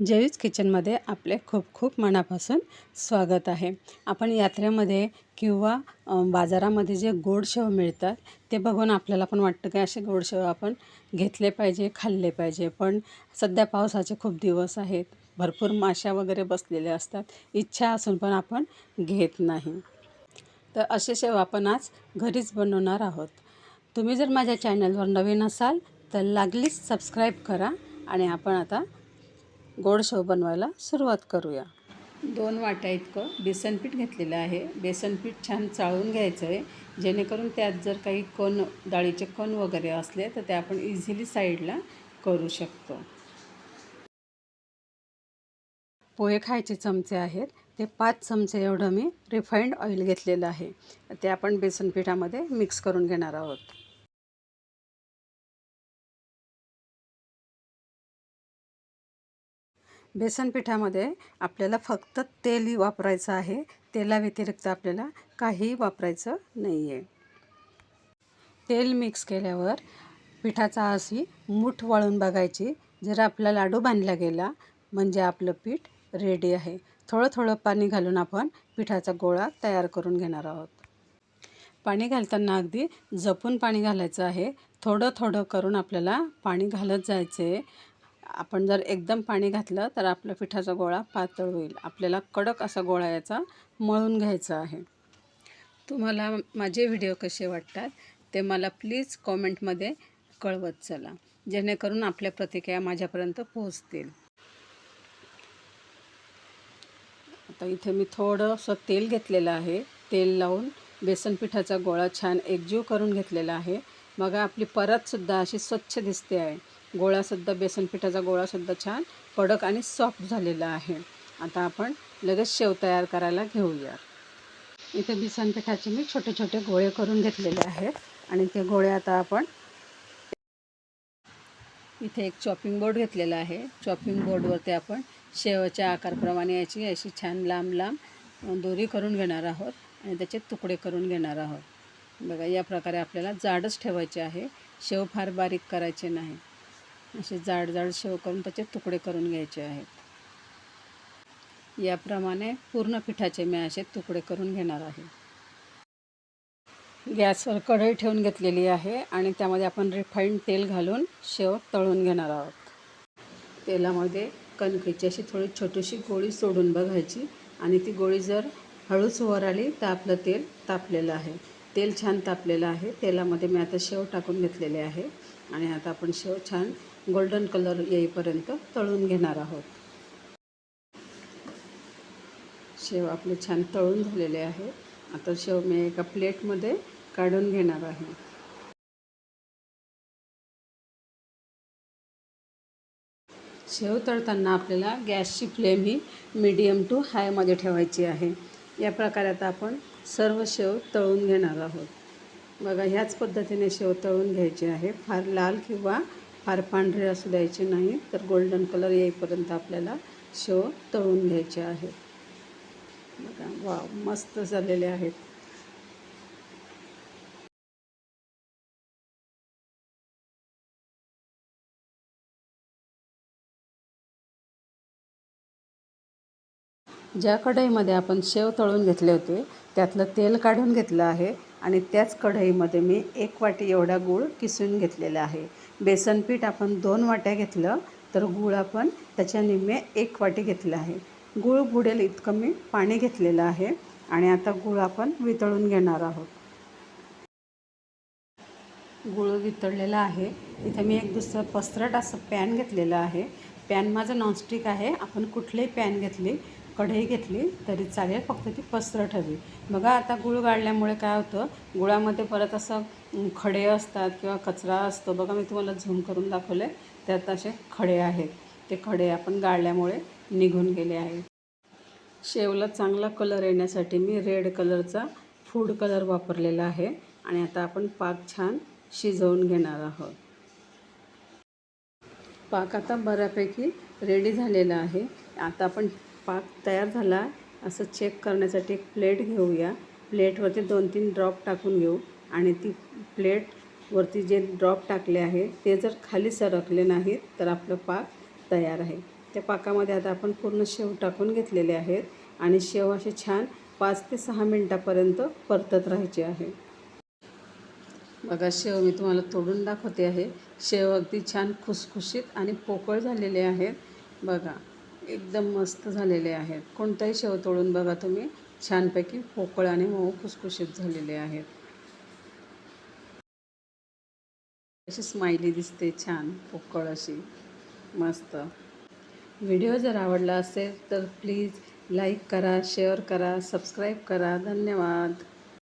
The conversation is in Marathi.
जयूज किचनमध्ये आपले खूप खूप मनापासून स्वागत आहे. आपण यात्रेमध्ये किंवा बाजारामध्ये जे गोड शेव मिळतात ते बघून आपल्याला पण वाटतं की असे गोड शेव आपण घेतले पाहिजे खाल्ले पाहिजे. पण सध्या पावसाचे खूप दिवस आहेत. भरपूर माश्या वगैरे बसलेल्या असतात. इच्छा असून पण आपण घेत नाही. तर असे शेव आपण आज घरीच बनवणार आहोत. तुम्ही जर माझ्या चॅनलवर नवीन असाल तर लागलीच सबस्क्राईब करा आणि आपण आता गोड शेव बनवायला सुरुवात करूया. दोन वाट्या इतकं बेसन पीठ घेतलेलं आहे. बेसन पीठ छान चाळून घ्यायचं आहे जेणेकरून त्यात जर काही कण डाळीचे कण वगैरे असले तर ते आपण इझिली साईडला करू शकतो. पोहे खायचे चमचे आहेत. ते पाच चमचे एवढं मी रिफाईंड ऑइल घेतलेलं आहे. ते आपण बेसन पिठामध्ये मिक्स करून घेणार आहोत. बेसन पिठामध्ये आपल्याला फक्त तेल वापरायचं आहे. तेलाव्यतिरिक्त आपल्याला काहीही वापरायचं नाही आहे तेल मिक्स केल्यावर पिठाचा अशी मूठ वळून बघायची. जर आपला लाडू बांधला गेला म्हणजे आपलं पीठ रेडी आहे. थोडं थोडं पाणी घालून आपण पिठाचा गोळा तयार करून घेणार आहोत. पाणी घालताना अगदी जपून पाणी घालायचं आहे. थोडं थोडं करून आपल्याला पाणी घालत जायचं आहे आपण जर एकदम पाणी घातलं तर आपला पिठाचा गोळा पातळ होईल. आपल्याला कडक असा गोळा याचा मळून घ्यायचा आहे. तुम्हाला माझे व्हिडिओ कसे वाटतात ते मला प्लीज कॉमेंटमध्ये कळवत चला. जेणेकरून आपल्या प्रतिक्रिया माझ्यापर्यंत पोहोचतील. आता इथे मी थोडंसं तेल घेतलेलं आहे. तेल लावून बेसन पिठाचा गोळा छान एकजीव करून घेतलेला आहे. मग आपली परतसुद्धा अशी स्वच्छ दिसते आहे. गोळासुद्धा बेसन पिठाचा गोळासुद्धा छान कडक आणि सॉफ्ट झालेला आहे. आता आपण लगेच शेव तयार करायला घेऊया. इथे बेसन पिठाचे मी छोटे छोटे गोळे करून घेतलेले आहेत आणि ते गोळे आता आपण इथे एक चॉपिंग बोर्ड घेतलेला आहे. चॉपिंग बोर्डवरती आपण शेवच्या आकारप्रमाणे याची अशी छान लांब लांब दोरी करून घेणार आहोत आणि त्याचे तुकडे करून घेणार आहोत. बघा या प्रकारे आपल्याला जाडच ठेवायचे आहे. शेव फार बारीक करायचे नाही. असे जाड जाड शेव करून त्याचे तुकडे करून घ्यायचे आहेत. याप्रमाणे पूर्ण पिठाचे मी असे तुकडे करून घेणार आहे. गॅसवर कढई ठेवून घेतलेली आहे आणि त्यामध्ये आपण रिफाईंड तेल घालून शेव तळून घेणार आहोत. तेलामध्ये कणकेची अशी थोडी छोटीशी गोळी सोडून बघायची आणि ती गोळी जर हळूच वर आली तर आपलं तेल तापलेलं आहे. तेल छान तापलेलं आहे. तेलामध्ये मी आता शेव टाकून घेतलेले आहे आणि आता आपण शेव छान गोल्डन कलर येईपर्यंत तळून घेणार आहोत. शेव आपले छान तळून झालेले आहे. आता शेव मी एका प्लेटमध्ये काढून घेणार आहे. शेव तळताना आपल्याला गॅसची फ्लेम ही मीडियम टू हायमध्ये ठेवायची आहे. या प्रकारे आता आपण सर्व शेव तळून घेणार आहोत. बघा ह्याच पद्धतीने शेव तळून घ्यायचे आहे. फार लाल किंवा फार पांढरे असू द्यायचे नाही तर गोल्डन कलर येईपर्यंत आपल्याला शेव तळून घ्यायचे आहेत बघा वा मस्त झालेले आहेत. ज्या कढईमध्ये आपण शेव तळून घेतले होते त्यातलं तेल काढून घेतलं आहे आणि त्याच कढईमध्ये मी एक वाटी एवढा गूळ किसून घेतलेला आहे. बेसन पीठ आपण दोन वाट्या घेतलं तर गूळ आपण त्याच्या निम्मे एक वाटी घेतलं आहे. गूळ बुडेल इतकं मी पाणी घेतलेलं आहे आणि आता गूळ आपण वितळून घेणार आहोत. गूळ वितळलेला आहे. इथे मी एक दुसरं पसरट असं पॅन घेतलेलं आहे. पॅन माझं नॉनस्टिक आहे. आपण कुठलेही पॅन घेतली कढई घेतली तरी चालेल फक्त ती पसरट हवी बघा आता गुळ गाळल्यामुळे काय होतं गुळामध्ये परत असं खडे असतात किंवा कचरा असतो. बघा मी तुम्हाला झूम करून दाखवले त्यात असे खडे आहेत. ते खडे आपण गाळल्यामुळे निघून गेले आहेत. शेवला चांगला कलर येण्यासाठी मी रेड कलरचा फूड कलर वापरलेला आहे आणि आता आपण पाक छान शिजवून घेणार आहोत. पाक आता बऱ्यापैकी रेडी झालेला आहे. आता आपण पाक तयार झाला. असं चेक करण्यासाठी एक प्लेट घेऊया. प्लेटवरती दोन तीन ड्रॉप टाकून घेऊ. आणि ती प्लेटवरती जे ड्रॉप टाकले आहे ते जर खाली सरकले नाहीत तर आपलं पाक तयार आहे. त्या पाकामध्ये आता आपण पूर्ण शेव टाकून घेतलेले आहेत. आणि शेव असे छान पाच ते सहा मिनटापर्यंत परतत राहायचे आहे. बघा शेव मी तुम्हाला तोडून दाखवते आहे. शेव अगदी छान खुसखुशीत आणि पोकळ झालेले आहेत. बघा एकदम मस्त झालेले आहेत. कोणताही शेव तोडून बघा तुम्ही. छानपैकी पोकळ आणि मऊ खुसखुशीत झालेले आहेत. अशी स्माइली दिसते छान पोकळ अशी. मस्त. व्हिडिओ जर आवडला असेल तर प्लीज लाईक करा शेअर करा सबस्क्राईब करा. धन्यवाद.